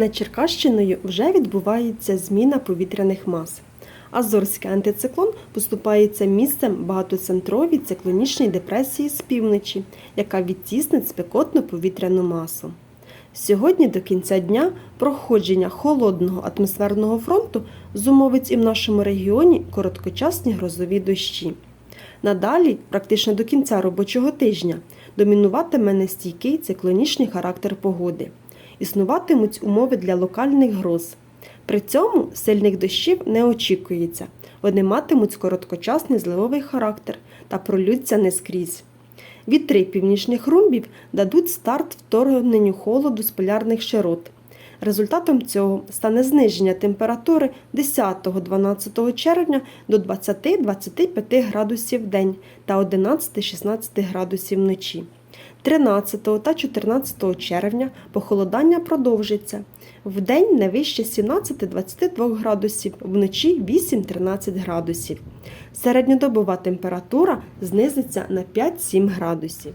Над Черкащиною вже відбувається зміна повітряних мас. Азорський антициклон поступається місцем багатоцентровій циклонічній депресії з півночі, яка відтіснить спекотну повітряну масу. Сьогодні до кінця дня проходження холодного атмосферного фронту зумовить і в нашому регіоні короткочасні грозові дощі. Надалі, практично до кінця робочого тижня, домінуватиме нестійкий циклонічний характер погоди. Існуватимуть умови для локальних гроз. При цьому сильних дощів не очікується. Вони матимуть короткочасний зливовий характер та пролються не скрізь. Вітри північних румбів дадуть старт вторгненню холоду з полярних широт. Результатом цього стане зниження температури 10-12 червня до 20-25 градусів в день та 11-16 градусів вночі. 13 та 14 червня похолодання продовжиться. Вдень не вище 17-22 градусів, вночі 8-13 градусів. Середньодобова температура знизиться на 5-7 градусів.